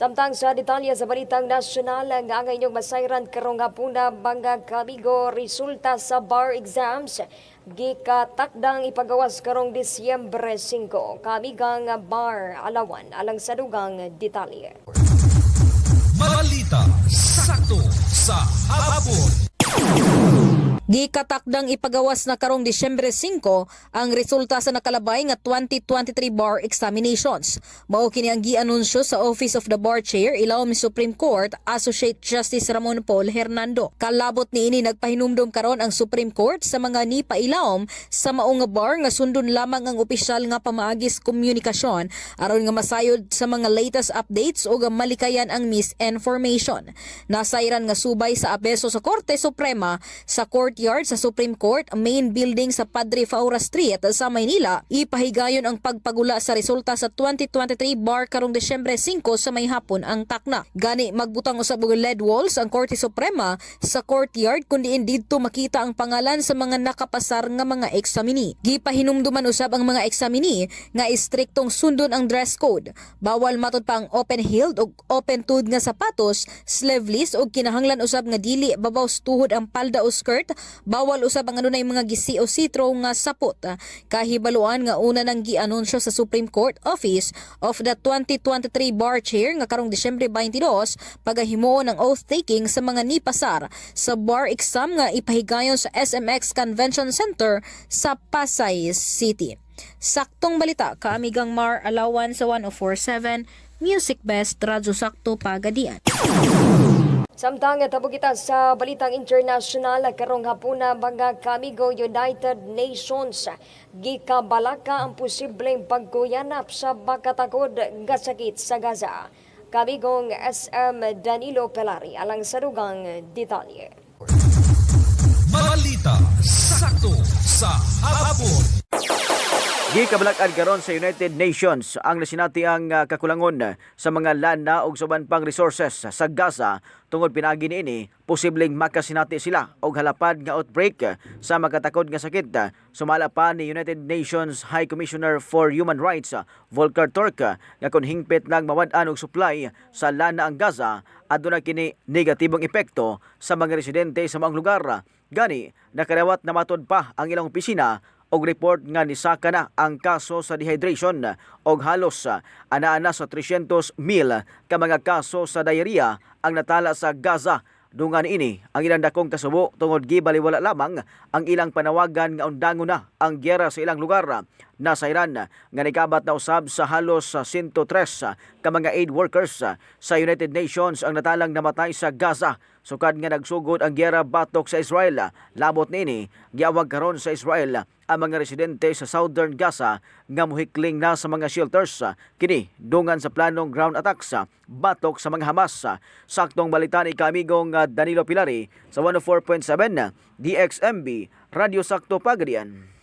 Samtang sa detalye sa balitang nasyonal, ang ang inyong masayran karong hapuna bangga kamigo resulta sa bar exams gikatakdang ipagawas karong Disyembre 5 kamigang bar alawan alang sa dugang detalye. Balita sakto sa. Gikatakdang ipagawas na karong Disyembre 5 ang resulta sa nakalabay nga 2023 bar examinations. Mao kini ang gianunsyo sa Office of the Bar Chair ilawom ni Supreme Court Associate Justice Ramon Paul Hernando. Kalabot ni ini nagpahinumdom karon ang Supreme Court sa mga ni pailawom sa maong bar nga sundon lamang ang opisyal nga pamaagis komunikasyon aron nga masayod sa mga latest updates o malikayan ang misinformation. Nasayran nga subay sa abeso sa Korte Suprema sa courtyard sa Supreme Court main building sa Padre Faura Street sa Maynila ipahigayon ang pagpagula sa resulta sa 2023 bar karong Desyembre 5 sa may hapon ang takna. Gani magbutang usab og lead walls ang Korte Suprema sa courtyard kundi didto makita ang pangalan sa mga nakapasar nga mga examini. Gipahinumduman usab ang mga examini nga istriktong sundon ang dress code. Bawal matud pa ang open-heeled o open-toed nga sapatos, sleeveless o kinahanglan usab nga dili babaw tuhod ang palda o skirt, bawal usab ang anunay mga gisi o sitro nga sapot. Kahibaluan nga una nang gianunsyo sa Supreme Court Office of the 2023 Bar Chair nga karong Disyembre 22 pagahimo ng oath taking sa mga nipasar sa bar exam nga ipahigayon sa SMX Convention Center sa Pasay City. Saktong balita kaamigang Mar Alawan sa 1047 Music Best Radyo Sakto Pagadian. Samtang kita sa balitang international karong hapuna mga kamigo United Nations gikabalaka ang posibleng pagkuyanap sa bakatakod nga sakit sa Gaza. Kamigong SM Danilo Pelari alang sa dugang detalye. Balita sakto sa hapon. Gikabalak-an karon sa United Nations ang nasinati ang ah, kakulangon sa mga lana ug suban pang resources sa Gaza tungod pinagi niini posibleng makasinati sila og halapad nga outbreak sa makatakod nga sakit. Sumala pa ni United Nations High Commissioner for Human Rights Volker Turk nga kung hingpit lang mawad-an og supply sa lana ang Gaza aduna kini negatibong epekto sa mga residente sa maong lugar. Gani nakarawat na matod pa ang ilang opisina og report nga nisaka na ang kaso sa dehydration og halos ah, ana-ana sa 300,000 ka mga kaso sa diarrhea ang natala sa Gaza. Dungan ini ang ilang dakong kasubo tungod gibaliwala lamang ang ilang panawagan nga undangon na ang gyera sa ilang lugar nasa Iran nga nikabat na usab sa halos sa 103 ka mga aid workers sa United Nations ang natalang namatay sa Gaza sukad nga nagsugod ang gyera batok sa Israel. Labot nini giawag karon sa Israel ang mga residente sa southern Gaza nga muhikling na sa mga shelters. Kini dungan sa planong ground attacks batok sa mga Hamas. Saktong balita ni kamigong Danilo Pilari sa 104.7 DXMB Radio Sakto Pagadian